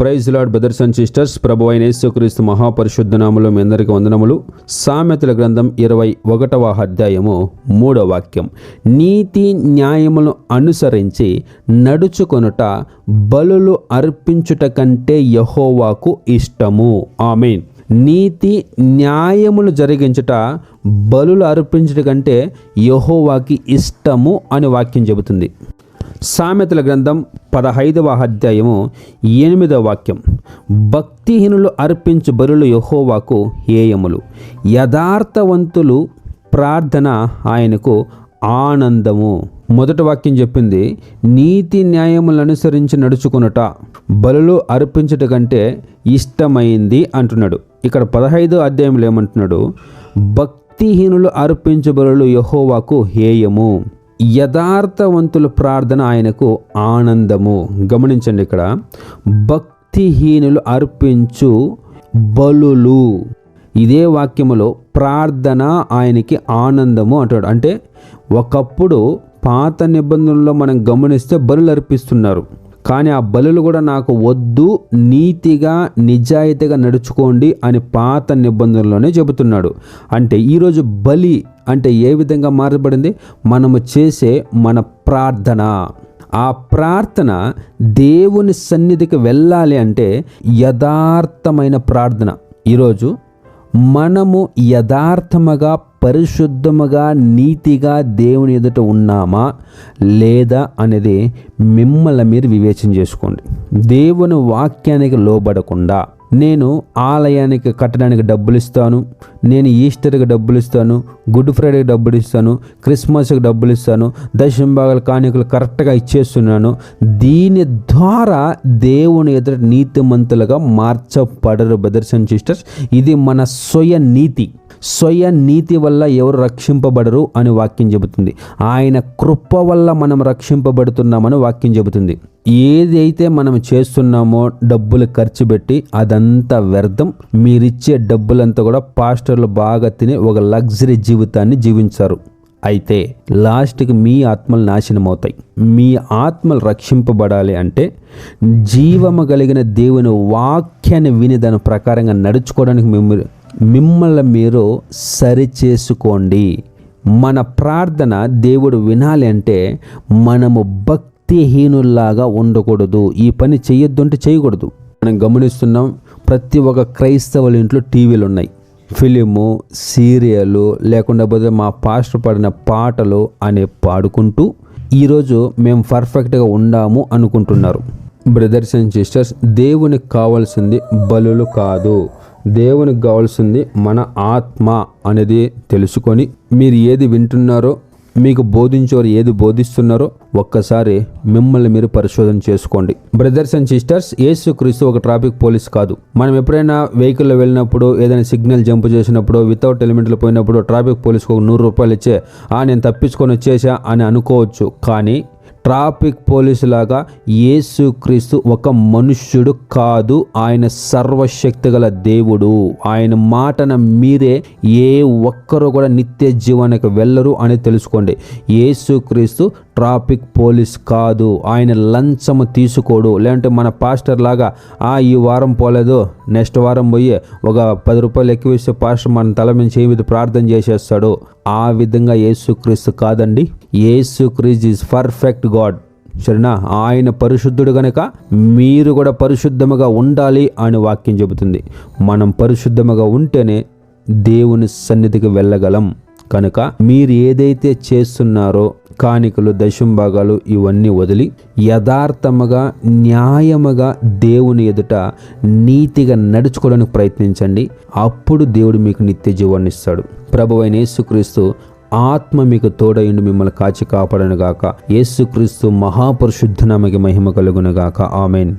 Praise lord brothers and sisters ప్రభు అయిన యేసుక్రీస్తు మహాపరిశుద్ధనాములు మీ అందరికీ వందనములు. సామెతల గ్రంథం ఇరవై ఒకటవ అధ్యాయము మూడవ వాక్యం. నీతి న్యాయములను అనుసరించి నడుచుకొనుట బలులు అర్పించుట కంటే యహోవాకు ఇష్టము. ఆమెన్. నీతి న్యాయములు జరిగించుట బలులు అర్పించుట కంటే యహోవాకి ఇష్టము అని వాక్యం చెబుతుంది. సామెతల గ్రంథం పదహైదవ అధ్యాయము ఎనిమిదవ వాక్యం. భక్తిహీనులు అర్పించు బరులు యహోవాకు హేయములు. యథార్థవంతులు ప్రార్థన ఆయనకు ఆనందము. మొదటి వాక్యం చెప్పింది నీతి న్యాయములను అనుసరించి నడుచుకునుట బలులు అర్పించుట కంటే ఇష్టమైంది అంటున్నాడు. ఇక్కడ పదహైదు అధ్యాయంలో ఏమంటున్నాడు భక్తిహీనులు అర్పించు బలులు యహోవాకు హేయము. యథార్థవంతుల ప్రార్థన ఆయనకు ఆనందము. గమనించండి ఇక్కడ. భక్తిహీనులు అర్పించు బలులు. ఇదే వాక్యములో ప్రార్థన ఆయనకి ఆనందము అంటాడు. అంటే ఒకప్పుడు పాత నిబంధనల్లో మనం గమనిస్తే బలులు అర్పిస్తున్నారు. కానీ ఆ బలులు కూడా నాకు వద్దు నీతిగా నిజాయితీగా నడుచుకోండి అని పాత నిబంధనలోనే చెబుతున్నాడు. అంటే ఈరోజు బలి అంటే ఏ విధంగా మారబడింది మనము చేసే మన ప్రార్థన. ఆ ప్రార్థన దేవుని సన్నిధికి వెళ్ళాలి అంటే యథార్థమైన ప్రార్థన. ఈరోజు మనము యథార్థముగా పరిశుద్ధముగా నీతిగా దేవుని ఎదుట ఉన్నామా? లేదా అనేది మిమ్మల్ని మీరు వివేచన చేసుకోండి. దేవుని వాక్యానికి లోబడకుండా నేను ఆలయానికి కట్టడానికి డబ్బులు ఇస్తాను నేను ఈస్టర్కి డబ్బులు ఇస్తాను గుడ్ ఫ్రైడేకి డబ్బులు ఇస్తాను క్రిస్మస్కి డబ్బులు ఇస్తాను దశంభాగాల కానుకలు కరెక్ట్గా ఇచ్చేస్తున్నాను దీని ద్వారా దేవుని ఎదుట నీతిమంతులుగా మార్చబడరు బ్రదర్స్ అండ్ సిస్టర్స్. ఇది మన స్వయ నీతి. స్వయ నీతి వల్ల ఎవరు రక్షింపబడరు అని వాక్యం చెబుతుంది. ఆయన కృప వల్ల మనం రక్షింపబడుతున్నామని వాక్యం చెబుతుంది. ఏదైతే మనం చేస్తున్నామో డబ్బులు ఖర్చు పెట్టి అదంతా వ్యర్థం. మీరిచ్చే డబ్బులంతా కూడా పాస్టర్లు బాగా తిని ఒక లగ్జరీ జీవితాన్ని జీవించారు. అయితే లాస్ట్కి మీ ఆత్మలు నాశనం అవుతాయి. మీ ఆత్మలు రక్షింపబడాలి అంటే జీవము కలిగిన దేవుని వాక్యాన్ని విని దాని ప్రకారంగా నడుచుకోవడానికి మిమ్మల్ని మిమ్మల్ని మీరు సరిచేసుకోండి. మన ప్రార్థన దేవుడు వినాలి అంటే మనము భక్తిహీనుల్లాగా ఉండకూడదు. ఈ పని చేయొద్దు అంటే చేయకూడదు మనం గమనిస్తున్నాం ప్రతి ఒక్క క్రైస్తవుల ఇంట్లో టీవీలు ఉన్నాయి. ఫిలిము సీరియలు లేకుండా పోతే మా పాస్టర్ పాడిన పాటలు అనే పాడుకుంటూ ఈరోజు మేము పర్ఫెక్ట్గా ఉండాము అనుకుంటున్నారు. బ్రదర్స్ అండ్ సిస్టర్స్ దేవునికి కావాల్సింది బలులు కాదు. దేవునికి కావాల్సింది మన ఆత్మ అనేది తెలుసుకొని మీరు ఏది వింటున్నారో మీకు బోధించేవారు ఏది బోధిస్తున్నారో ఒక్కసారి మిమ్మల్ని మీరు పరిశోధన చేసుకోండి. బ్రదర్స్ అండ్ సిస్టర్స్ యేసు క్రీస్తు ఒక ట్రాఫిక్ పోలీస్ కాదు. మనం ఎప్పుడైనా వెహికల్లో వెళ్ళినప్పుడు ఏదైనా సిగ్నల్ జంప్ చేసినప్పుడు వితౌట్ హెల్మెట్లు పోయినప్పుడు ట్రాఫిక్ పోలీస్కి ఒక నూరు రూపాయలు ఇచ్చే ఆ నేను తప్పించుకొని వచ్చేసా అని అనుకోవచ్చు. కానీ ట్రాఫిక్ పోలీసు లాగా యేసుక్రీస్తు ఒక మనుష్యుడు కాదు. ఆయన సర్వశక్తి గల దేవుడు. ఆయన మాటన మీరే ఏ ఒక్కరు కూడా నిత్య జీవానికి వెళ్ళరు అని తెలుసుకోండి. యేసుక్రీస్తు ట్రాఫిక్ పోలీస్ కాదు. ఆయన లంచము తీసుకోడు. లేదంటే మన పాస్టర్ లాగా ఆ ఈ వారం పోలేదు. నెక్స్ట్ వారం పోయి ఒక పది రూపాయలు ఎక్కువ ఇస్తే పాస్టర్ మన తల మీద ఏమిది ప్రార్థన చేసేస్తాడు. ఆ విధంగా యేసుక్రీస్తు కాదండి. యేసుక్రీస్తు ఈజ్ పర్ఫెక్ట్ గాడ్. సరేనా? ఆయన పరిశుద్ధుడు గనక మీరు కూడా పరిశుద్ధముగా ఉండాలి అని వాక్యం చెబుతుంది. మనం పరిశుద్ధముగా ఉంటేనే దేవుని సన్నిధికి వెళ్ళగలం. కనుక మీరు ఏదైతే చేస్తున్నారో కానికలు దశంభాగాలు ఇవన్నీ వదిలి యథార్థముగా న్యాయముగా దేవుని ఎదుట నీతిగా నడుచుకోవడానికి ప్రయత్నించండి. అప్పుడు దేవుడు మీకు నిత్య జీవాన్ని ఇస్తాడు. ప్రభు అయిన యేసుక్రీస్తు ఆత్మ మీకు తోడయుండి మిమ్మల్ని కాచి కాపాడను గాక యేసుక్రీస్తు మహాపరిశుద్ధ నామకి మహిమ కలుగునుగాక. ఆమెన్.